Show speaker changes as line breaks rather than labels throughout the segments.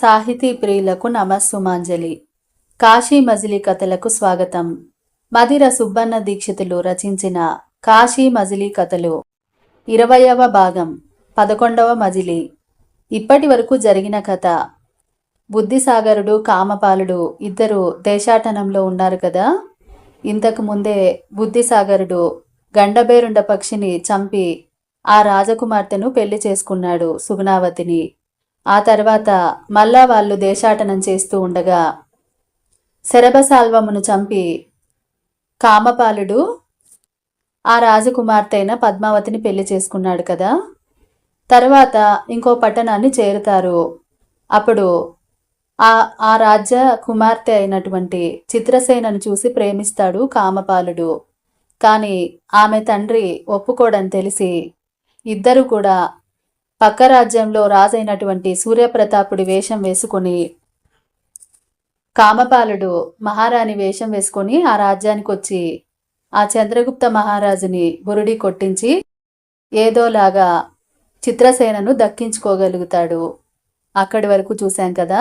సాహితీ ప్రియులకు నమస్సుమాంజలి. కాశీ మజిలీ కథలకు స్వాగతం. మదిర సుబ్బన్న దీక్షితులు రచించిన కాశీ మజిలీ కథలు. ఇరవయవ భాగం పదకొండవ మజిలీ. ఇప్పటి వరకు జరిగిన కథ. బుద్ధిసాగరుడు కామపాలుడు ఇద్దరు దేశాటనంలో ఉన్నారు కదా? ఇంతకు ముందే బుద్ధిసాగరుడు గండబేరుండ పక్షిని చంపి ఆ రాజకుమార్తెను పెళ్ళి చేసుకున్నాడు సుగుణావతిని. ఆ తర్వాత మళ్ళా వాళ్ళు దేశాటనం చేస్తూ ఉండగా శరభసాల్వమును చంపి కామపాలుడు ఆ రాజకుమార్తె అయిన పద్మావతిని పెళ్ళి చేసుకున్నాడు కదా. తర్వాత ఇంకో పట్టణాన్ని చేరుతారు. అప్పుడు ఆ ఆ రాజ్య కుమార్తె అయినటువంటి చిత్రసేనను చూసి ప్రేమిస్తాడు కామపాలుడు. కానీ ఆమె తండ్రి ఒప్పుకోడని తెలిసి ఇద్దరు కూడా పక్క రాజ్యంలో రాజైనటువంటి సూర్యప్రతాపుడి వేషం వేసుకొని కామపాలుడు మహారాణి వేషం వేసుకొని ఆ రాజ్యానికి వచ్చి ఆ చంద్రగుప్త మహారాజుని బురుడి కొట్టించి ఏదోలాగా చిత్రసేనను దక్కించుకోగలుగుతాడు. అక్కడి వరకు చూశాం కదా.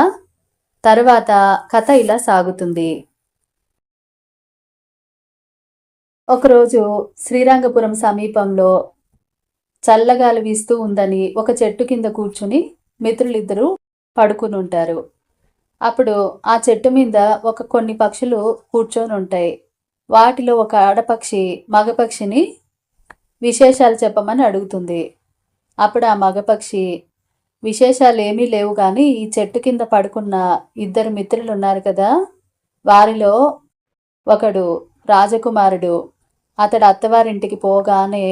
తరువాత కథ ఇలా సాగుతుంది. ఒకరోజు శ్రీరంగపురం సమీపంలో చల్లగాలి వీస్తూ ఉందని ఒక చెట్టు కింద కూర్చుని మిత్రులిద్దరూ పడుకుని ఉంటారు. అప్పుడు ఆ చెట్టు మీద ఒక కొన్ని పక్షులు కూర్చొని ఉంటాయి. వాటిలో ఒక ఆడపక్షి మగపక్షిని విశేషాలు చెప్పమని అడుగుతుంది. అప్పుడు ఆ మగపక్షి విశేషాలు ఏమీ లేవు కానీ ఈ చెట్టు కింద పడుకున్న ఇద్దరు మిత్రులు ఉన్నారు కదా? వారిలో ఒకడు రాజకుమారుడు. అతడు అత్తవారింటికి పోగానే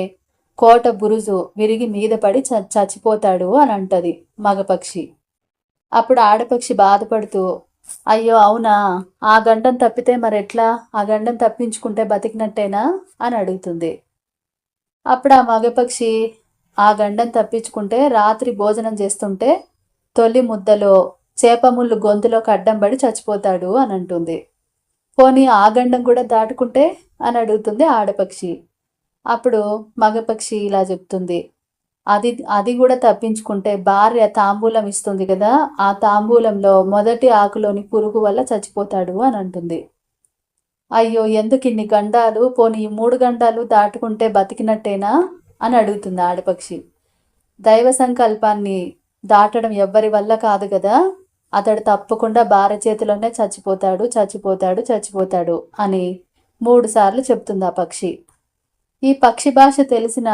కోట బురుజు విరిగి మీద పడి చ చచ్చిపోతాడు అని అంటది మగపక్షి. అప్పుడు ఆడపక్షి బాధపడుతూ అయ్యో అవునా ఆ గండం తప్పితే మరెట్లా? ఆ గండం తప్పించుకుంటే బతికినట్టేనా? అని అడుగుతుంది. అప్పుడు ఆ మగపక్షి ఆ గండం తప్పించుకుంటే రాత్రి భోజనం చేస్తుంటే తొలి ముద్దలో చేపముళ్ళు గొంతులోకి అడ్డం పడి చచ్చిపోతాడు అని అంటుంది. పోనీ ఆ గండం కూడా దాటుకుంటే? అని అడుగుతుంది ఆడపక్షి. అప్పుడు మగపక్షి ఇలా చెప్తుంది. అది అది కూడా తప్పించుకుంటే భార్య తాంబూలం ఇస్తుంది కదా ఆ తాంబూలంలో మొదటి ఆకులోని పురుగు వల్ల చచ్చిపోతాడు అని అంటుంది. అయ్యో ఎందుకు ఇన్ని గండాలు? పోనీ ఈ మూడు గండాలు దాటుకుంటే బతికినట్టేనా? అని అడుగుతుంది ఆడపక్షి. దైవ సంకల్పాన్ని దాటడం ఎవ్వరి వల్ల కాదు కదా అతడు తప్పకుండా భార్య చేతిలోనే చచ్చిపోతాడు చచ్చిపోతాడు చచ్చిపోతాడు అని మూడు సార్లు చెప్తుంది ఆ పక్షి. ఈ పక్షి భాష తెలిసిన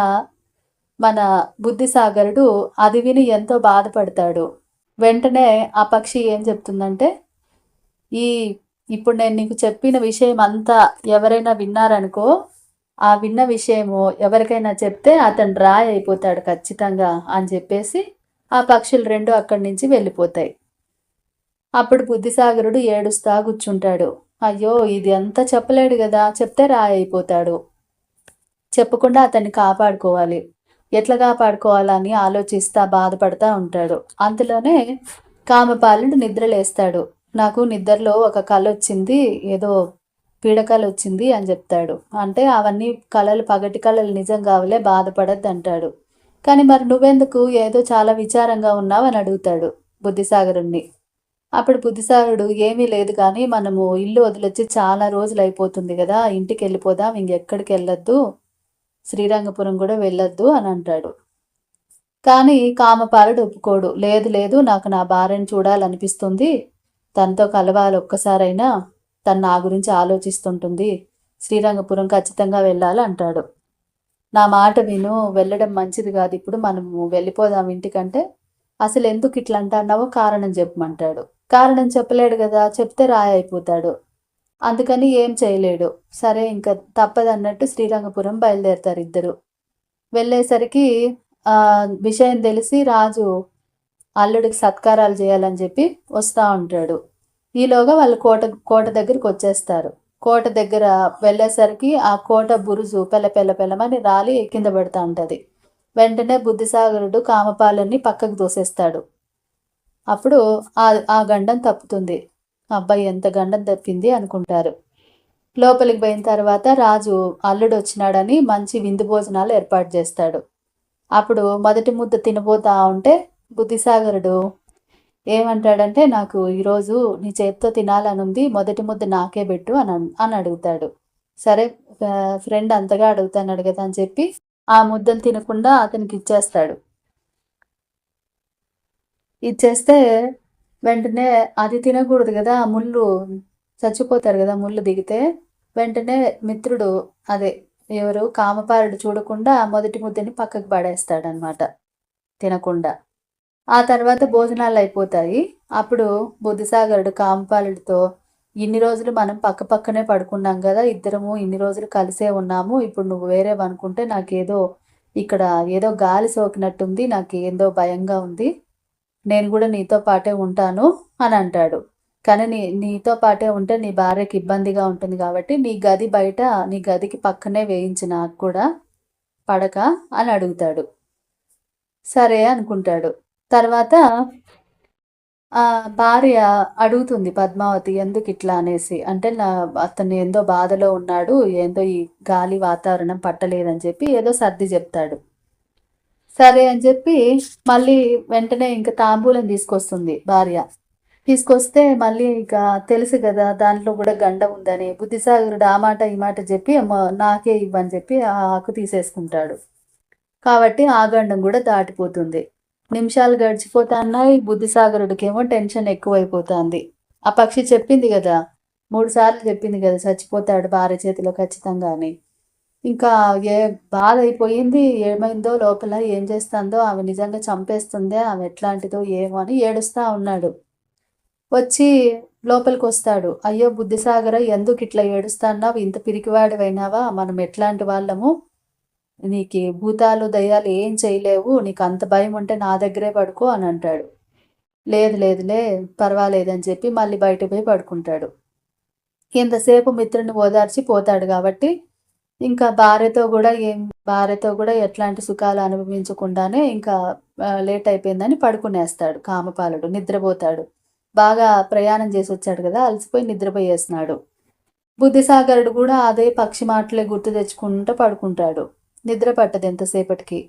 మన బుద్ధిసాగరుడు అది విని ఎంతో బాధపడతాడు. వెంటనే ఆ పక్షి ఏం చెప్తుందంటే ఈ ఇప్పుడు నేను నీకు చెప్పిన విషయం అంతా ఎవరైనా విన్నారనుకో ఆ విన్న విషయము ఎవరికైనా చెప్తే అతను రాయి అయిపోతాడు ఖచ్చితంగా అని చెప్పేసి ఆ పక్షులు రెండు అక్కడి నుంచి వెళ్ళిపోతాయి. అప్పుడు బుద్ధిసాగరుడు ఏడుస్తా కూర్చుంటాడు. అయ్యో ఇది అంతా చెప్పలేడు కదా చెప్తే రాయ్ అయిపోతాడు. చెప్పకుండా అతన్ని కాపాడుకోవాలి. ఎట్లా కాపాడుకోవాలని ఆలోచిస్తా బాధపడతా ఉంటాడు. అందులోనే కామపాలుడు నిద్రలేస్తాడు. నాకు నిద్రలో ఒక కళ వచ్చింది ఏదో పీడకలు వచ్చింది అని చెప్తాడు. అంటే అవన్నీ కళలు పగటి కళలు నిజం కావలే బాధపడద్దు అంటాడు కానీ మరి నువ్వెందుకు? ఏదో చాలా విచారంగా ఉన్నావు అని అడుగుతాడు బుద్ధిసాగరుణ్ణి. అప్పుడు బుద్ధిసాగరుడు ఏమీ లేదు కానీ మనము ఇల్లు వదిలొచ్చి చాలా రోజులు అయిపోతుంది కదా ఇంటికి వెళ్ళిపోదాం ఇంకెక్కడికి వెళ్ళొద్దు శ్రీరంగపురం కూడా వెళ్ళొద్దు అని అంటాడు. కానీ కామపాలుడు ఒప్పుకోడు. లేదు లేదు నాకు నా భార్యను చూడాలనిపిస్తుంది. తనతో కలవాలి ఒక్కసారైనా తను నా గురించి ఆలోచిస్తుంటుంది. శ్రీరంగపురం ఖచ్చితంగా వెళ్ళాలి అంటాడు. నా మాట విను. వెళ్ళడం మంచిది కాదు. ఇప్పుడు మనము వెళ్ళిపోదాం ఇంటికంటే. అసలు ఎందుకు ఇట్లా అంటున్నావో కారణం చెప్పమంటాడు. కారణం చెప్పలేడు కదా. చెప్తే రాయి అయిపోతాడు. అందుకని ఏం చేయలేడు. సరే ఇంకా తప్పదన్నట్టు శ్రీరంగపురం బయలుదేరుతారు ఇద్దరు. వెళ్ళేసరికి ఆ విషయం తెలిసి రాజు అల్లుడికి సత్కారాలు చేయాలని చెప్పి వస్తూ ఉంటాడు. ఈలోగా వాళ్ళు కోట కోట దగ్గరికి వచ్చేస్తారు. కోట దగ్గర వెళ్ళేసరికి ఆ కోట బురుజు పెల్ల పెల్ల పెల్లమని రాలి కింద పెడతా ఉంటుంది. వెంటనే బుద్ధిసాగరుడు కామపాలని పక్కకు దోసేస్తాడు అప్పుడు ఆ ఆ గండం తప్పుతుంది. అబ్బాయి ఎంత గండం తప్పింది అనుకుంటారు. లోపలికి పోయిన తర్వాత రాజు అల్లుడు వచ్చినాడని మంచి విందు భోజనాలు ఏర్పాటు చేస్తాడు. అప్పుడు మొదటి ముద్ద తినబోతా ఉంటే బుద్ధిసాగరుడు ఏమంటాడంటే నాకు ఈరోజు నీ చేత్తో తినాలని ఉంది మొదటి ముద్ద నాకే పెట్టు అని అని అడుగుతాడు. సరే ఫ్రెండ్ అంతగా అడుగుతాను కదా అని చెప్పి ఆ ముద్దను తినకుండా అతనికి ఇచ్చేస్తాడు. ఇచ్చేస్తే వెంటనే అది తినకూడదు కదా ముళ్ళు చచ్చిపోతారు కదా ముళ్ళు దిగితే. వెంటనే మిత్రుడు అదే ఎవరు కామపారుడు చూడకుండా మొదటి ముద్దని పక్కకు పడేస్తాడనమాట తినకుండా. ఆ తర్వాత భోజనాలు అయిపోతాయి. అప్పుడు బుద్ధిసాగరుడు కామపాలుడితో ఇన్ని రోజులు మనం పక్క పక్కనే పడుకున్నాం కదా ఇద్దరము ఇన్ని రోజులు కలిసే ఉన్నాము ఇప్పుడు నువ్వు వేరే అనుకుంటే నాకేదో ఇక్కడ ఏదో గాలి సోకినట్టుంది నాకు ఏందో భయంగా ఉంది. నేను కూడా నీతో పాటే ఉంటాను అని అంటాడు. కానీ నీ నీతో పాటే ఉంటే నీ భార్యకి ఇబ్బందిగా ఉంటుంది కాబట్టి నీ గది బయట నీ గదికి పక్కనే వేయించి నాకు కూడా పడక అని అడుగుతాడు. సరే అనుకుంటాడు. తర్వాత ఆ భార్య అడుగుతుంది పద్మావతి ఎందుకు ఇట్లా అనేసి. అంటే నా అతను ఏందో బాధలో ఉన్నాడు ఏందో ఈ గాలి వాతావరణం పట్టలేదని చెప్పి ఏదో సర్ది చెప్తాడు. సరే అని చెప్పి మళ్ళీ వెంటనే ఇంకా తాంబూలం తీసుకొస్తుంది భార్య. తీసుకొస్తే మళ్ళీ ఇక తెలుసు కదా దాంట్లో కూడా గండ ఉందని బుద్ధిసాగరుడు ఆ మాట ఈ మాట చెప్పి నాకే ఇవ్వని చెప్పి ఆ ఆకు తీసేసుకుంటాడు. కాబట్టి ఆ గండం కూడా దాటిపోతుంది. నిమిషాలు గడిచిపోతాన్నాయి బుద్ధిసాగరుడికేమో టెన్షన్ ఎక్కువైపోతుంది. ఆ పక్షి చెప్పింది కదా మూడు సార్లు చెప్పింది కదా చచ్చిపోతాడు భార్య చేతిలో ఖచ్చితంగా అని ఇంకా ఏ బాధ అయిపోయింది ఏమైందో లోపల ఏం చేస్తుందో ఆమె నిజంగా చంపేస్తుందే ఆమె ఎట్లాంటిదో ఏమో అని ఏడుస్తా ఉన్నాడు. వచ్చి లోపలికి వస్తాడు అయ్యో బుద్ధిసాగర ఎందుకు ఇట్లా ఏడుస్తున్నావు? ఇంత పిరికివాడివైనావా? మనం ఎట్లాంటి వాళ్ళము? నీకు భూతాలు దయ్యాలు ఏం చేయలేవు. నీకు అంత భయం ఉంటే నా దగ్గరే పడుకో అని అంటాడు. లేదు లేదులే పర్వాలేదని చెప్పి మళ్ళీ బయట పోయి పడుకుంటాడు. ఇంతసేపు మిత్రుని ఓదార్చి పోతాడు కాబట్టి ఇంకా భార్యతో కూడా ఏం భార్యతో కూడా ఎట్లాంటి సుఖాలు అనుభవించకుండానే ఇంకా లేట్ అయిపోయిందని పడుకునేస్తాడు కామపాలుడు నిద్రపోతాడు. బాగా ప్రయాణం చేసి వచ్చాడు కదా అలసిపోయి నిద్రపోయేస్తున్నాడు. బుద్ధిసాగరుడు కూడా అదే పక్షి మాటలే గుర్తు తెచ్చుకుంటూ పడుకుంటాడు. నిద్ర పట్టదు ఎంతసేపటికి.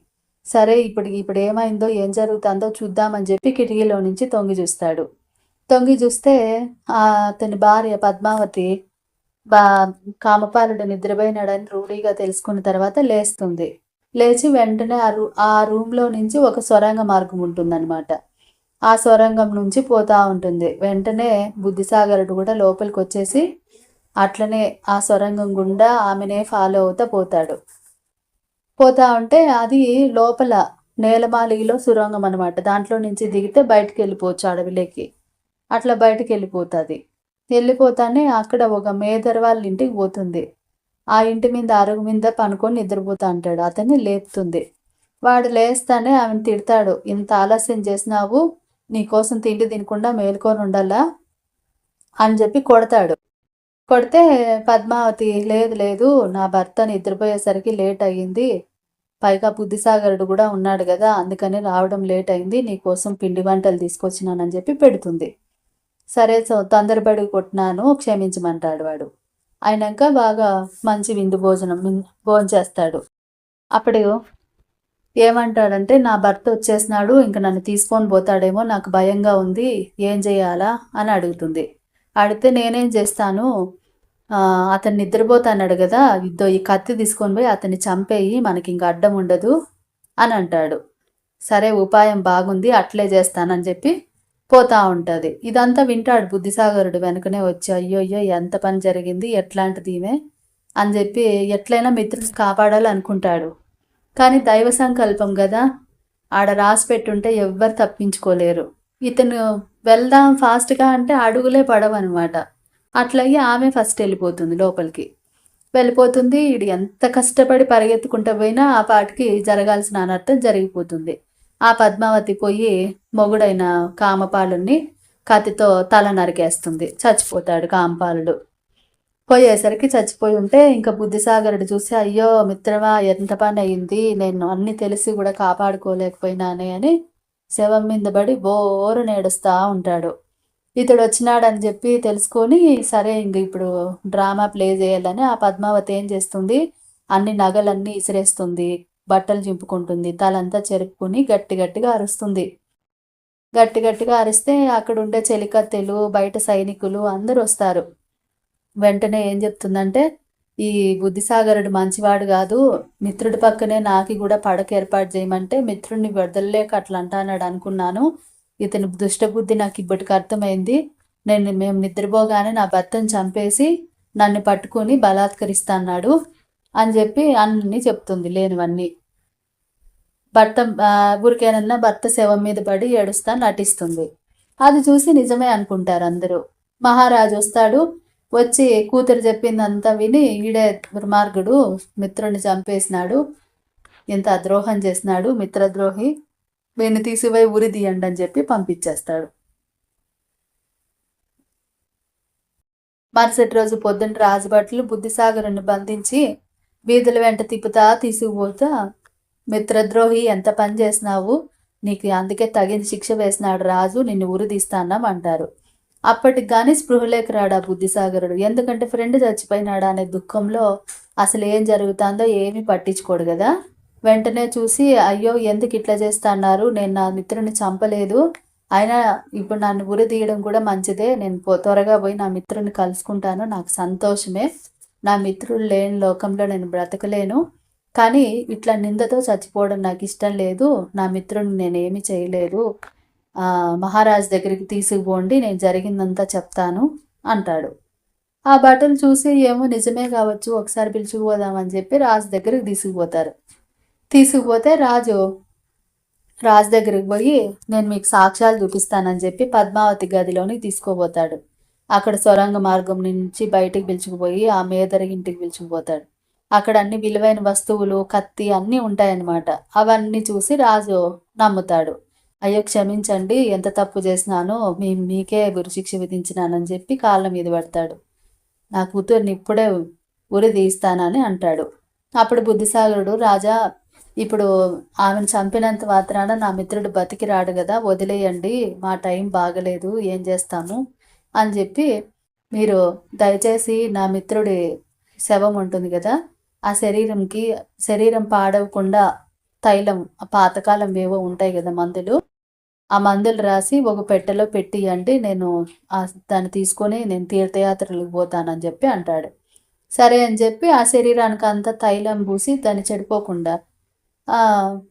సరే ఇప్పుడు ఇప్పుడు ఏమైందో ఏం జరుగుతుందో చూద్దామని చెప్పి కిటికీలో నుంచి తొంగి చూస్తాడు. తొంగి చూస్తే అతని భార్య పద్మావతి బా కామపాలుడు నిద్రపోయినాడని రూఢీగా తెలుసుకున్న తర్వాత లేస్తుంది. లేచి వెంటనే ఆ రూ ఆ రూమ్లో నుంచి ఒక సొరంగ మార్గం ఉంటుందన్నమాట. ఆ సొరంగం నుంచి పోతా ఉంటుంది. వెంటనే బుద్ధిసాగరుడు కూడా లోపలికి వచ్చేసి అట్లనే ఆ సొరంగం గుండా ఆమెనే ఫాలో అవుతా పోతాడు. పోతా ఉంటే అది లోపల నేలమాలిగిలో సొరంగం అనమాట దాంట్లో నుంచి దిగితే బయటికి వెళ్ళిపోవచ్చు అడవిలోకి. అట్లా బయటకు వెళ్ళిపోతుంది వెళ్ళిపోతానే అక్కడ ఒక మేదర్ వాళ్ళ ఇంటికి పోతుంది. ఆ ఇంటి మీద అరుగు మీద పనుకొని నిద్రపోతా అంటాడు. అతన్ని లేపుతుంది. వాడు లేస్తానే ఆమెను తిడతాడు. ఇంత ఆలస్యం చేసినావు? నీకోసం తిండి తినకుండా మేలుకొని ఉండాలా? అని చెప్పి కొడతాడు. కొడితే పద్మావతి లేదు లేదు. నా భర్త నిద్రపోయేసరికి లేట్ అయ్యింది. పైగా బుద్ధిసాగరుడు కూడా ఉన్నాడు కదా. అందుకని రావడం లేట్ అయింది. నీకోసం పిండి వంటలు తీసుకొచ్చినానని చెప్పి పెడుతుంది. సరే సో తొందరపడి కొట్టినాను క్షమించమంటాడు వాడు. అయినాక బాగా మంచి విందు భోజనం భోజనం చేస్తాడు అప్పుడు ఏమంటాడంటే నా భర్త వచ్చేసినాడు ఇంక నన్ను తీసుకొని పోతాడేమో నాకు భయంగా ఉంది ఏం చేయాలా? అని అడుగుతుంది. అడిగితే నేనేం చేస్తాను? అతన్ని అతను నిద్రపోతాన్నాడు కదా ఇద్దో ఈ కత్తి తీసుకొని పోయి అతన్ని చంపేయి మనకి ఇంక అడ్డం ఉండదు అని అంటాడు. సరే ఉపాయం బాగుంది అట్లే చేస్తానని చెప్పి పోతా ఉంటుంది. ఇదంతా వింటాడు బుద్ధిసాగరుడు వెనుకనే వచ్చి అయ్యో అయ్యో ఎంత పని జరిగింది ఎట్లాంటిది ఈమె అని చెప్పి ఎట్లయినా మిత్రుని కాపాడాలి అనుకుంటాడు కానీ దైవ సంకల్పం కదా ఆడ రాసి పెట్టుంటే ఎవ్వరు తప్పించుకోలేరు. ఇతను వెళ్దాం ఫాస్ట్గా అంటే అడుగులే పడవన్నమాట అట్లయ్యి ఆమె ఫస్ట్ వెళ్ళిపోతుంది లోపలికి. వెళ్ళిపోతుంది ఇది ఎంత కష్టపడి పరిగెత్తుకుంటూ పోయినా ఆ పాటికి జరగాల్సిన అనర్థం జరిగిపోతుంది. ఆ పద్మావతి పోయి మొగుడైన కామపాలుని కత్తితో తల నరికేస్తుంది. చచ్చిపోతాడు కామపాలుడు. పోయేసరికి చచ్చిపోయి ఉంటే ఇంకా బుద్ధిసాగరుడు చూసి అయ్యో మిత్రమా ఎంత పని అయింది నేను అన్ని తెలిసి కూడా కాపాడుకోలేకపోయినానే అని శవం మీద పడి బోరు నేడుస్తా ఉంటాడు. ఇతడు వచ్చినాడని చెప్పి తెలుసుకొని సరే ఇంక ఇప్పుడు డ్రామా ప్లే చేయాలని ఆ పద్మావతి ఏం చేస్తుంది? అన్ని నగలన్నీ ఇసిరేస్తుంది. బట్టలు చింపుకుంటుంది. తలంతా చెరుపుకొని గట్టి గట్టిగా అరుస్తుంది. గట్టి గట్టిగా అరిస్తే అక్కడ ఉండే చెలికత్తెలు బయట సైనికులు అందరూ వస్తారు. వెంటనే ఏం చెప్తుందంటే ఈ బుద్ధిసాగరుడు మంచివాడు కాదు మిత్రుడి పక్కనే నాకి కూడా పడక ఏర్పాటు చేయమంటే మిత్రుడిని వదలలేక అట్లా అంటానాడు అనుకున్నాను. ఇతని దుష్టబుద్ధి నాకు ఇప్పటికి అర్థమైంది. నేను మేము నిద్రపోగానే నా భర్తను చంపేసి నన్ను పట్టుకొని బలాత్కరిస్తాన్నాడు అని చెప్పి అన్నీ చెప్తుంది లేనివన్నీ. భర్త ఊరికేనన్నా భర్త శవం మీద పడి ఏడుస్తా నటిస్తుంది. అది చూసి నిజమే అనుకుంటారు అందరూ. మహారాజు వస్తాడు వచ్చి కూతురు చెప్పిందంతా విని ఈడే దుర్మార్గుడు మిత్రుడిని చంపేసినాడు. ఇంత ద్రోహం చేసినాడు మిత్రద్రోహి. వీడిని తీసిపోయి ఉరి తీయండి అని చెప్పి పంపించేస్తాడు. మరుసటి రోజు పొద్దున్న రాజభట్లు బుద్ధిసాగరుని బంధించి వీధుల వెంట తిప్పుతా తీసుకుపోతా. మిత్రద్రోహి ఎంత పని చేసినావు? నీకు అందుకే తగిన శిక్ష వేసినాడు రాజు నిన్ను ఉరిదీస్తాన్నాం అంటారు. అప్పటికి కానీ స్పృహలేకి రాడా బుద్ధిసాగరుడు. ఎందుకంటే ఫ్రెండ్ చచ్చిపోయినాడా అనే దుఃఖంలో అసలు ఏం జరుగుతుందో ఏమీ పట్టించుకోడు కదా. వెంటనే చూసి అయ్యో ఎందుకు ఇట్లా చేస్తాన్నారు? నేను నా మిత్రుని చంపలేదు. అయినా ఇప్పుడు నన్ను ఉరి తీయడం కూడా మంచిదే. నేను త్వరగా పోయి నా మిత్రుని కలుసుకుంటాను. నాకు సంతోషమే. నా మిత్రులు లేని లోకంలో నేను బ్రతకలేను. కానీ ఇట్లా నిందతో చచ్చిపోవడం నాకు ఇష్టం లేదు. నా మిత్రుడిని నేనేమి చేయలేదు మహారాజ్ దగ్గరికి తీసుకుపోండి నేను జరిగిందంతా చెప్తాను అంటాడు. ఆ బట్టలు చూసి ఏమో నిజమే కావచ్చు ఒకసారి పిలుచుకుపోదామని చెప్పి రాజు దగ్గరికి తీసుకుపోతారు. తీసుకుపోతే రాజు రాజు దగ్గరికి పోయి నేను మీకు సాక్ష్యాలు చూపిస్తానని చెప్పి పద్మావతి గదిలోని తీసుకోబోతాడు అక్కడ సొరంగ మార్గం నుంచి బయటికి పిలుచుకుపోయి ఆ మేదరి ఇంటికి పిలుచుకుపోతాడు. అక్కడ అన్ని విలువైన వస్తువులు కత్తి అన్నీ ఉంటాయన్నమాట. అవన్నీ చూసి రాజు నమ్ముతాడు. అయ్యో క్షమించండి ఎంత తప్పు చేసినానో మీ మీకే గురుశిక్ష విధించినానని చెప్పి కాళ్ళ మీద పడతాడు. నా కూతుర్ని ఇప్పుడే ఉరి తీస్తానని అంటాడు. అప్పుడు బుద్ధిసాగరుడు రాజా ఇప్పుడు ఆమెను చంపినంత మాత్రాన నా మిత్రుడు బతికి రాడు కదా వదిలేయండి మా టైం బాగలేదు ఏం చేస్తాము? అని చెప్పి మీరు దయచేసి నా మిత్రుడి శవం ఉంటుంది కదా ఆ శరీరంకి శరీరం పాడవకుండా తైలం పాతకాలం ఏవో ఉంటాయి కదా మందులు ఆ మందులు రాసి ఒక పెట్టెలో పెట్టి అంటే నేను దాన్ని తీసుకొని నేను తీర్థయాత్రలకు పోతానని చెప్పి అంటాడు. సరే అని చెప్పి ఆ శరీరానికి అంతా తైలం పూసి దాన్ని చెడిపోకుండా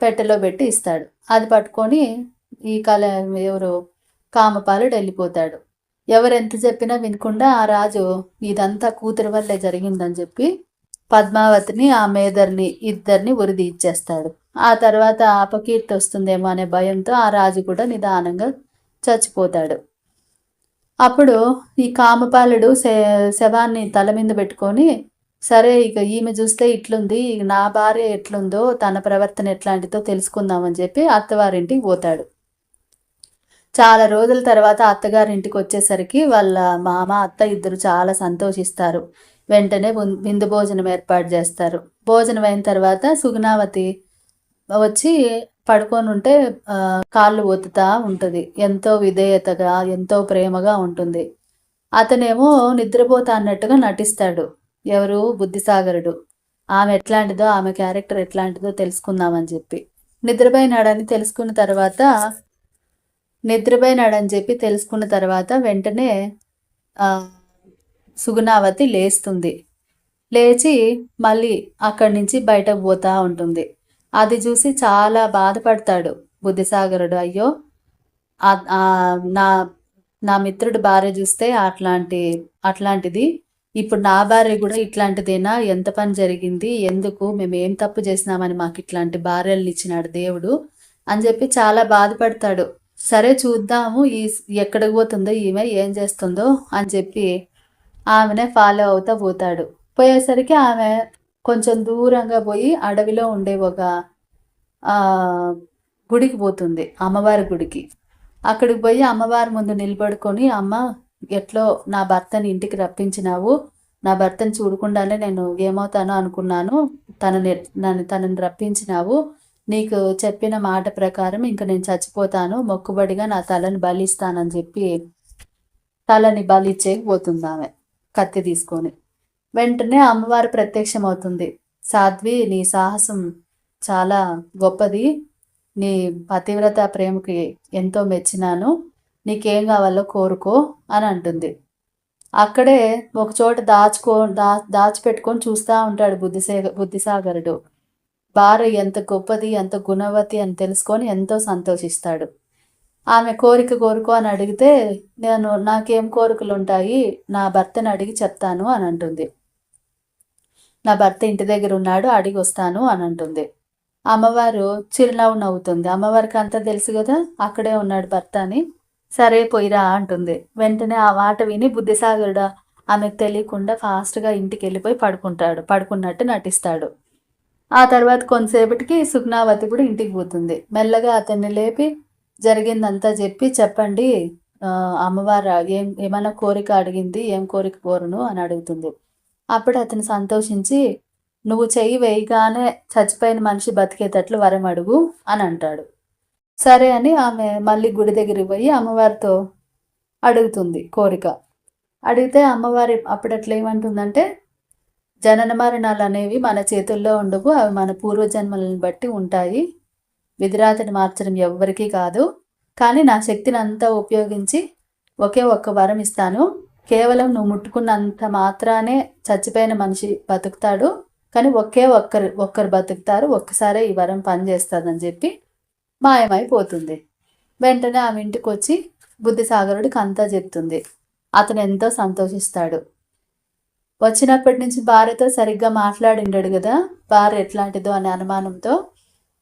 పెట్టెలో పెట్టి ఇస్తాడు. అది పట్టుకొని ఈ కళ ఎవరు కామపాలుడు వెళ్ళిపోతాడు. ఎవరు ఎంత చెప్పినా వినకుండా ఆ రాజు ఇదంతా కూతురు వల్లే జరిగిందని చెప్పి పద్మావతిని ఆ మేదర్ని ఇద్దరిని ఉరిది ఇచ్చేస్తాడు ఆ తర్వాత అపకీర్తి వస్తుందేమో అనే భయంతో ఆ రాజు కూడా నిదానంగా చచ్చిపోతాడు. అప్పుడు ఈ కామపాలుడు శవాన్ని తల మీద పెట్టుకొని సరే ఇక ఈమె చూస్తే ఇట్లుంది నా భార్య ఎట్లుందో తన ప్రవర్తన ఎట్లాంటిదో తెలుసుకుందామని చెప్పి అత్తవారింటికి పోతాడు. చాలా రోజుల తర్వాత అత్తగారింటికి వచ్చేసరికి వాళ్ళ మామ అత్త ఇద్దరు చాలా సంతోషిస్తారు. వెంటనే విందు భోజనం ఏర్పాటు చేస్తారు. భోజనం అయిన తర్వాత సుగుణావతి వచ్చి పడుకొని ఉంటే కాళ్ళు ఒత్తుతా ఉంటుంది. ఎంతో విధేయతగా ఎంతో ప్రేమగా ఉంటుంది. అతనేమో నిద్రపోతా అన్నట్టుగా నటిస్తాడు. ఎవరు బుద్ధిసాగరుడు. ఆమె ఎట్లాంటిదో ఆమె క్యారెక్టర్ ఎట్లాంటిదో తెలుసుకుందామని చెప్పి. నిద్రపోయినాడని తెలుసుకున్న తర్వాత నిద్రపోయినాడని చెప్పి తెలుసుకున్న తర్వాత వెంటనే సుగుణావతి లేస్తుంది. లేచి మళ్ళీ అక్కడి నుంచి బయటకు పోతా ఉంటుంది. అది చూసి చాలా బాధపడతాడు బుద్ధిసాగరుడు. అయ్యో నా నా మిత్రుడు భార్య చూస్తే అట్లాంటి అట్లాంటిది. ఇప్పుడు నా భార్య కూడా ఇట్లాంటిదేనా? ఎంత పని జరిగింది? ఎందుకు? మేము ఏం తప్పు చేసినామని మాకు ఇట్లాంటి భార్యలు ఇచ్చినాడు దేవుడు అని చెప్పి చాలా బాధపడతాడు. సరే చూద్దాము ఈ ఎక్కడికి పోతుందో ఈమె ఏం చేస్తుందో అని చెప్పి ఆమెనే ఫాలో అవుతా పోతాడు. పోయేసరికి ఆమె కొంచెం దూరంగా పోయి అడవిలో ఉండే ఒక గుడికి పోతుంది అమ్మవారి గుడికి. అక్కడికి పోయి అమ్మవారి ముందు నిలబడుకొని అమ్మ ఎట్లో నా భర్తని ఇంటికి రప్పించినావు? నా భర్తను చూడకుండానే నేను ఏమవుతానో అనుకున్నాను. తనని నన్ను తనని రప్పించినావు. నీకు చెప్పిన మాట ప్రకారం ఇంక నేను చచ్చిపోతాను మొక్కుబడిగా నా తలని బలిస్తానని చెప్పి తలని బలిచ్చేయకపోతుంది ఆమె కత్తి తీసుకొని. వెంటనే అమ్మవారు ప్రత్యక్షమవుతుంది. సాధ్వి నీ సాహసం చాలా గొప్పది. నీ పతివ్రత ప్రేమకి ఎంతో మెచ్చినాను. నీకేం కావాలో కోరుకో అని అంటుంది. అక్కడే ఒక చోట దాచుకో దా దాచిపెట్టుకొని చూస్తూ ఉంటాడు బుద్ధిసే బుద్ధిసాగరుడు. భార్య ఎంత గొప్పది ఎంత గుణవతి అని తెలుసుకొని ఎంతో సంతోషిస్తాడు. ఆమె కోరిక కోరుకో అని అడిగితే నేను నాకేం కోరికలు ఉంటాయి నా భర్తని అడిగి చెప్తాను అని అంటుంది. నా భర్త ఇంటి దగ్గర ఉన్నాడు అడిగి వస్తాను అని అంటుంది. అమ్మవారు చిరునవ్వు నవ్వుతుంది. అమ్మవారికి అంతా తెలుసు కదా అక్కడే ఉన్నాడు భర్త అని. సరే పోయిరా అంటుంది. వెంటనే ఆ మాట విని బుద్ధిసాగరుడు ఆమెకు తెలియకుండా ఫాస్ట్గా ఇంటికి వెళ్ళిపోయి పడుకుంటాడు పడుకున్నట్టు నటిస్తాడు. ఆ తర్వాత కొంతసేపటికి సుగ్నావతి కూడా ఇంటికి పోతుంది. మెల్లగా అతన్ని లేపి జరిగిందంతా చెప్పి చెప్పండి అమ్మవారు ఏం ఏమైనా కోరిక అడిగింది ఏం కోరిక కోరును అని అడుగుతుంది. అప్పుడు అతను సంతోషించి నువ్వు చెయ్యి వేయగానే చచ్చిపోయిన మనిషి బతికేటట్లు వరం అడుగు అని అంటాడు. సరే అని ఆమె మళ్ళీ గుడి దగ్గరికి పోయి అమ్మవారితో అడుగుతుంది కోరిక. అడిగితే అమ్మవారి అప్పుడు అట్లా ఏమంటుందంటే జనన మరణాలు అనేవి మన చేతుల్లో ఉండవు అవి మన పూర్వజన్మలను బట్టి ఉంటాయి. విధిరాతని మార్చడం ఎవ్వరికీ కాదు. కానీ నా శక్తిని అంతా ఉపయోగించి ఒకే ఒక్క వరం ఇస్తాను. కేవలం నువ్వు ముట్టుకున్నంత మాత్రానే చచ్చిపోయిన మనిషి బతుకుతాడు. కానీ ఒకే ఒక్కరు ఒక్కరు బతుకుతారు ఒక్కసారే ఈ వరం పనిచేస్తుందని చెప్పి మాయమైపోతుంది. వెంటనే ఆమె ఇంటికి వచ్చి బుద్ధిసాగరుడికి అంతా చెప్తుంది. అతను ఎంతో సంతోషిస్తాడు. వచ్చినప్పటి నుంచి భార్యతో సరిగ్గా మాట్లాడిండాడు కదా. భార్య ఎట్లాంటిదో అనే అనుమానంతో.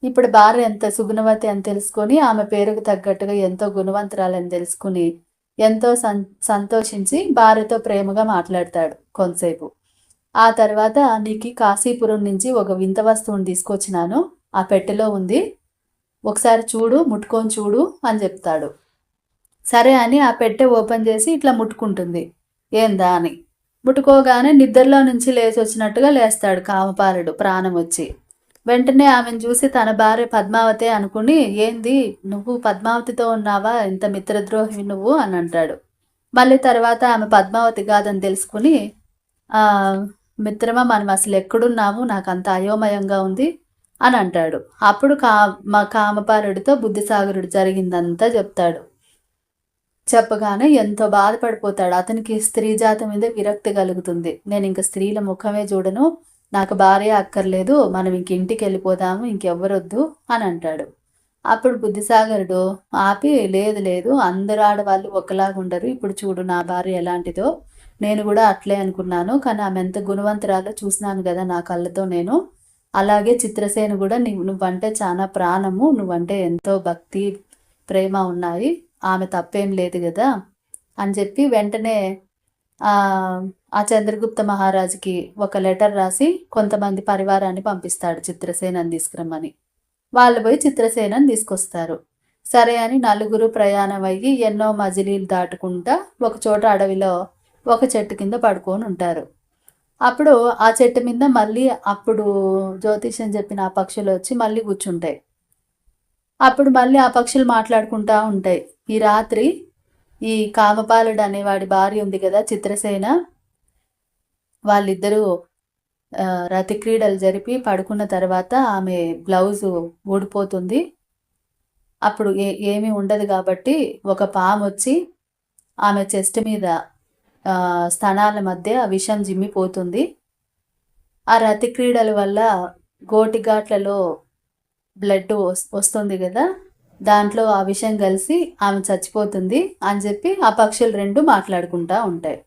ఇప్పుడు భార్య ఎంత సుగుణవతి అని తెలుసుకొని ఆమె పేరుకు తగ్గట్టుగా ఎంతో గుణవంతురాలని తెలుసుకుని ఎంతో సం సంతోషించి భార్యతో ప్రేమగా మాట్లాడతాడు కొంతసేపు. ఆ తర్వాత నీకు కాశీపురం నుంచి ఒక వింత వస్తువుని తీసుకొచ్చినాను. ఆ పెట్టెలో ఉంది. ఒకసారి చూడు ముట్టుకొని చూడు అని చెప్తాడు. సరే అని ఆ పెట్టె ఓపెన్ చేసి ఇట్లా ముట్టుకుంటుంది. ఏందా అని. ముట్టుకోగానే నిద్రలో నుంచి లేచి వచ్చినట్టుగా లేస్తాడు కామపాలుడు ప్రాణం వచ్చి వెంటనే ఆమెను చూసి తన భార్య పద్మావతి అనుకుని ఏంది నువ్వు పద్మావతితో ఉన్నావా? ఇంత మిత్రద్రోహి నువ్వు? అని అంటాడు. మళ్ళీ తర్వాత ఆమె పద్మావతి కాదని తెలుసుకుని మిత్రమా మనం అసలు ఎక్కడున్నాము? నాకు అంత అయోమయంగా ఉంది అని అంటాడు. అప్పుడు కా మా కామపాలుడితో బుద్ధిసాగరుడు జరిగిందంతా చెప్తాడు. చెప్పగానే ఎంతో బాధపడిపోతాడు. అతనికి స్త్రీ జాతి మీద విరక్తి కలుగుతుంది. నేను ఇంక స్త్రీల ముఖమే చూడను. నాకు భార్య అక్కర్లేదు. మనం ఇంక ఇంటికి వెళ్ళిపోదాము. ఇంకెవ్వరొద్దు అని అంటాడు. అప్పుడు బుద్ధిసాగరుడు ఆపి లేదు లేదు అందరు ఆడవాళ్ళు ఒకలాగా ఉండరు. ఇప్పుడు చూడు నా భార్య ఎలాంటిదో. నేను కూడా అట్లే అనుకున్నాను. కానీ ఆమె ఎంత గుణవంతురాలో చూసినాను కదా నా కళ్ళతో నేను. అలాగే చిత్రసేన కూడా నువ్వు నువ్వంటే చాలా ప్రాణము. నువ్వంటే ఎంతో భక్తి ప్రేమ ఉన్నాయి. ఆమె తప్పేం లేదు కదా అని చెప్పి వెంటనే ఆ చంద్రగుప్త మహారాజుకి ఒక లెటర్ రాసి కొంతమంది పరివారాన్ని పంపిస్తాడు చిత్రసేనని తీసుకురమ్మని. వాళ్ళు పోయి చిత్రసేనని తీసుకొస్తారు. సరే అని నలుగురు ప్రయాణం అయ్యి ఎన్నో మజిలీలు దాటుకుంటా ఒక చోట అడవిలో ఒక చెట్టు కింద పడుకొని ఉంటారు. అప్పుడు ఆ చెట్టు మీద మళ్ళీ అప్పుడు జ్యోతిష్యం చెప్పిన ఆ పక్షులు వచ్చి మళ్ళీ కూర్చుంటాయి. అప్పుడు మళ్ళీ ఆ పక్షులు మాట్లాడుకుంటా ఉంటాయి. ఈ రాత్రి ఈ కామపాలుడు అనేవాడి భార్య ఉంది కదా చిత్రసేన. వాళ్ళిద్దరూ రతి క్రీడలు జరిపి పడుకున్న తర్వాత ఆమె బ్లౌజు ఊడిపోతుంది. అప్పుడు ఏ ఏమీ ఉండదు కాబట్టి ఒక పాము వచ్చి ఆమె చెస్ట్ మీద స్థనాల మధ్య విషం జిమ్మిపోతుంది. ఆ రతిక్రీడల వల్ల గోటిఘాట్లలో బ్లడ్ వస్తుంది కదా. దాంట్లో ఆ విషయం కలిసి ఆమె చచ్చిపోతుంది అని చెప్పి ఆ పక్షులు రెండు మాట్లాడుకుంటా ఉంటాయి.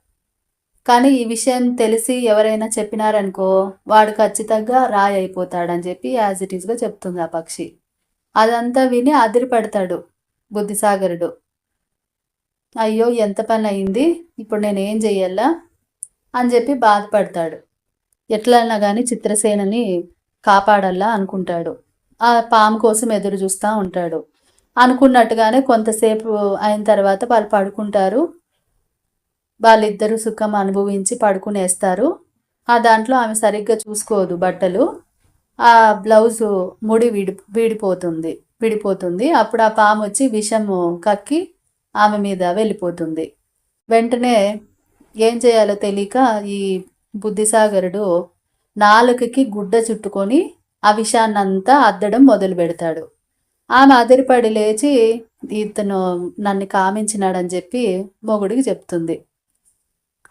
కానీ ఈ విషయం తెలిసి ఎవరైనా చెప్పినారనుకో వాడు ఖచ్చితంగా రాయి అయిపోతాడని చెప్పి యాజ్ ఇట్ ఈస్గా చెప్తుంది ఆ పక్షి. అదంతా విని అదిరిపడతాడు బుద్ధిసాగరుడు. అయ్యో ఎంత పని అయింది ఇప్పుడు నేను ఏం చెయ్యాలా? అని చెప్పి బాధపడతాడు. ఎట్లన్నా కానీ చిత్రసేనని కాపాడాలా అనుకుంటాడు. ఆ పాము కోసం ఎదురు చూస్తూ ఉంటాడు. అనుకున్నట్టుగానే కొంతసేపు అయిన తర్వాత వాళ్ళు పడుకుంటారు. వాళ్ళిద్దరూ సుఖం అనుభవించి పడుకునేస్తారు. ఆ దాంట్లో ఆమె సరిగ్గా చూసుకోదు బట్టలు. ఆ బ్లౌజు ముడి విడి విడిపోతుంది విడిపోతుంది. అప్పుడు ఆ పాము వచ్చి విషము కక్కి ఆమె మీద వెళ్ళిపోతుంది. వెంటనే ఏం చేయాలో తెలియక ఈ బుద్ధిసాగరుడు నాలుకకి గుడ్డ చుట్టుకొని ఆ విషాన్నంతా అద్దడం మొదలు పెడతాడు ఆమె అదిరిపడి లేచి ఇతను నన్ను కామించినాడని చెప్పి మొగుడికి చెప్తుంది.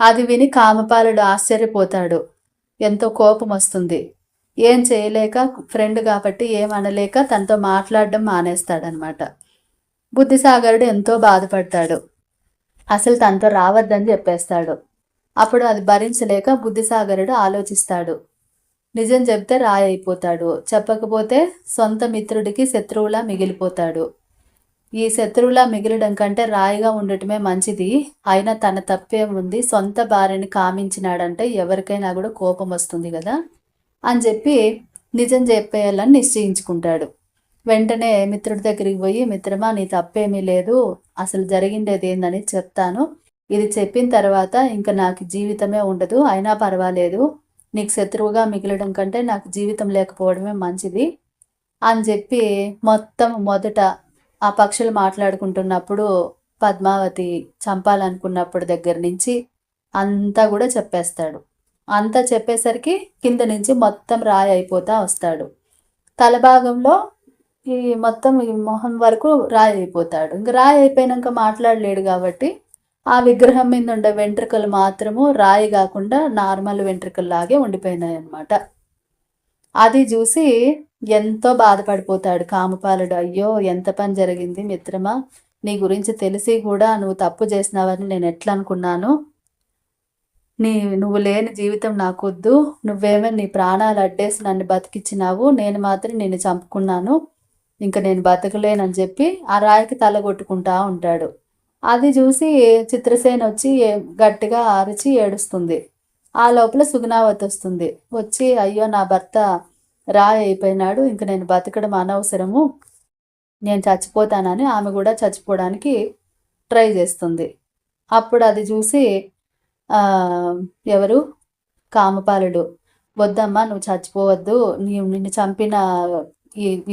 అది విని కామపాలుడు ఆశ్చర్యపోతాడు. ఎంతో కోపం వస్తుంది. ఏం చేయలేక ఫ్రెండ్ కాబట్టి ఏం అనలేక తనతో మాట్లాడడం మానేస్తాడనమాట. బుద్ధిసాగరుడు ఎంతో బాధపడతాడు. అసలు తనతో రావద్దని చెప్పేస్తాడు. అప్పుడు అది భరించలేక బుద్ధిసాగరుడు ఆలోచిస్తాడు. నిజం చెప్తే రాయి అయిపోతాడు చెప్పకపోతే సొంత మిత్రుడికి శత్రువులా మిగిలిపోతాడు. ఈ శత్రువులా మిగిలడం కంటే రాయిగా ఉండటమే మంచిది. అయినా తన తప్పేముంది సొంత భార్యని కామించినాడంటే ఎవరికైనా కూడా కోపం వస్తుంది కదా? అని చెప్పి నిజం చెప్పేయాలని నిశ్చయించుకుంటాడు. వెంటనే మిత్రుడి దగ్గరికి పోయి మిత్రమా నీ తప్పేమీ లేదు. అసలు జరిగిండేది ఏందని చెప్తాను. ఇది చెప్పిన తర్వాత ఇంకా నాకు జీవితమే ఉండదు. అయినా పర్వాలేదు. నీకు శత్రువుగా మిగిలడం కంటే నాకు జీవితం లేకపోవడమే మంచిది అని చెప్పి మొత్తం మొదట ఆ పక్షులు మాట్లాడుకుంటున్నప్పుడు పద్మావతి చంపాలనుకున్నప్పుడు దగ్గర నుంచి అంతా కూడా చెప్పేస్తాడు. అంతా చెప్పేసరికి కింద నుంచి మొత్తం రాయి అయిపోతా వస్తాడు. తలభాగంలో ఈ మొత్తం ఈ మొహం వరకు రాయి అయిపోతాడు. ఇంక రాయి అయిపోయినాక మాట్లాడలేడు కాబట్టి ఆ విగ్రహం మీద ఉండే వెంట్రుకలు మాత్రము రాయి కాకుండా నార్మల్ వెంట్రుకలు లాగే ఉండిపోయినాయి అనమాట అది చూసి ఎంతో బాధపడిపోతాడు కామపాలుడు. అయ్యో ఎంత పని జరిగింది మిత్రమా? నీ గురించి తెలిసి కూడా నువ్వు తప్పు చేసినావని నేను ఎట్లా అనుకున్నాను? నీ నువ్వు లేని జీవితం నాకొద్దు. నువ్వేమో నీ ప్రాణాలు అడ్డేసి నన్ను బతికిచ్చినావు. నేను మాత్రం నిన్ను చంపుకున్నాను. ఇంకా నేను బతకలేనని చెప్పి ఆ రాయికి తల కొట్టుకుంటా ఉంటాడు. అది చూసి చిత్రసేన వచ్చి గట్టిగా అరిచి ఏడుస్తుంది. ఆ లోపల సుగుణావతి వస్తుంది. వచ్చి అయ్యో నా భర్త రాయి అయిపోయినాడు. ఇంక నేను బతకడం అనవసరము. నేను చచ్చిపోతానని ఆమె కూడా చచ్చిపోవడానికి ట్రై చేస్తుంది. అప్పుడు అది చూసి ఎవరు? కామపాలుడు. వద్దమ్మా నువ్వు చచ్చిపోవద్దు. నీ నిన్ను చంపిన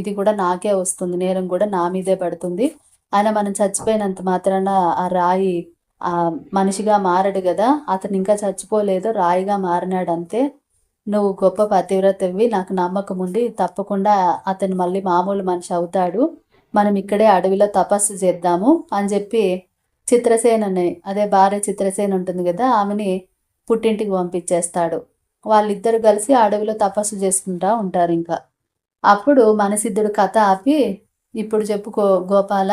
ఇది కూడా నాకే వస్తుంది. నేరం కూడా నా మీదే పడుతుంది. ఆయన మనం చచ్చిపోయినంత మాత్రాన ఆ రాయి ఆ మనిషిగా మారడు కదా అతను ఇంకా చచ్చిపోలేదు రాయిగా మారినాడు అంతే నువ్వు గొప్ప పతివ్రతవి నాకు నమ్మకం ఉంది తప్పకుండా అతను మళ్ళీ మామూలు మనిషి అవుతాడు. మనం ఇక్కడే అడవిలో తపస్సు చేద్దాము అని చెప్పి చిత్రసేనని అదే భార్య చిత్రసేన ఉంటుంది కదా ఆమెని పుట్టింటికి పంపించేస్తాడు. వాళ్ళిద్దరు కలిసి అడవిలో తపస్సు చేసుకుంటా ఉంటారు ఇంకా. అప్పుడు మనసిద్ధుడు కథ ఆపి ఇప్పుడు చెప్పుకో గోపాల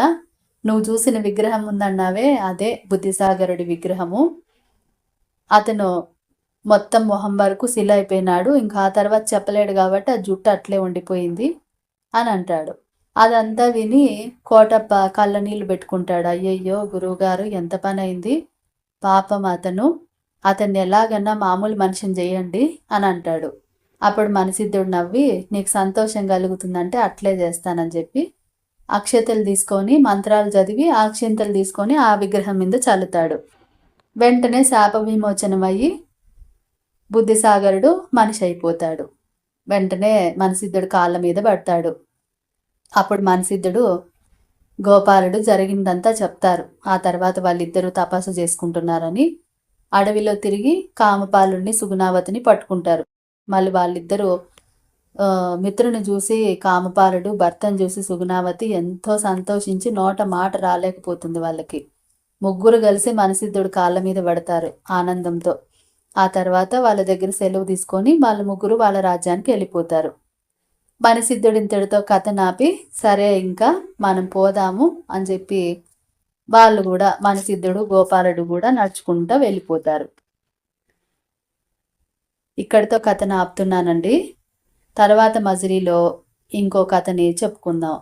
నువ్వు చూసిన విగ్రహం ఉందన్నావే అదే బుద్ధిసాగరుడి విగ్రహము. అతను మొత్తం మొహం వరకు శిల అయిపోయినాడు ఇంకా ఆ తర్వాత చెప్పలేడు కాబట్టి ఆ జుట్టు అట్లే ఉండిపోయింది అని అంటాడు. అదంతా విని కోటప్ప కళ్ళ నీళ్ళు పెట్టుకుంటాడు. అయ్యయ్యో గురువుగారు ఎంత పని అయింది పాపం అతను. అతన్ని ఎలాగన్నా మామూలు మనిషిని చేయండి అని అంటాడు. అప్పుడు మనసిద్ధుడు నవ్వి నీకు సంతోషం కలుగుతుందంటే అట్లే చేస్తానని చెప్పి అక్షతలు తీసుకొని మంత్రాలు చదివి ఆ అక్షంతలు తీసుకొని ఆ విగ్రహం మీద చల్లుతాడు. వెంటనే శాప విమోచనం అయ్యి బుద్ధిసాగరుడు మనిషి అయిపోతాడు. వెంటనే మనసిద్ధుడు కాళ్ళ మీద పడతాడు. అప్పుడు మనసిద్ధుడు గోపాలుడు జరిగిందంతా చెప్తారు. ఆ తర్వాత వాళ్ళిద్దరూ తపస్సు చేసుకుంటున్నారని అడవిలో తిరిగి కామపాలుడిని సుగుణావతిని పట్టుకుంటారు. మళ్ళీ వాళ్ళిద్దరూ మిత్రుని చూసి కామపాలుడు భర్తను చూసి సుగుణావతి ఎంతో సంతోషించి నోట మాట రాలేకపోతుంది వాళ్ళకి. ముగ్గురు కలిసి మనసిద్ధుడు కాళ్ళ మీద పడతారు ఆనందంతో. ఆ తర్వాత వాళ్ళ దగ్గర సెలవు తీసుకొని వాళ్ళ ముగ్గురు వాళ్ళ రాజ్యానికి వెళ్ళిపోతారు. మనసిద్ధుడింతటితో కథ నాపి సరే ఇంకా మనం పోదాము అని చెప్పి వాళ్ళు కూడా మనసిద్ధుడు గోపాలుడు కూడా నడుచుకుంటూ వెళ్ళిపోతారు. ఇక్కడితో కథను ఆపుతున్నానండి తర్వాత మజిలీలో ఇంకో కథని చెప్పుకుందాం.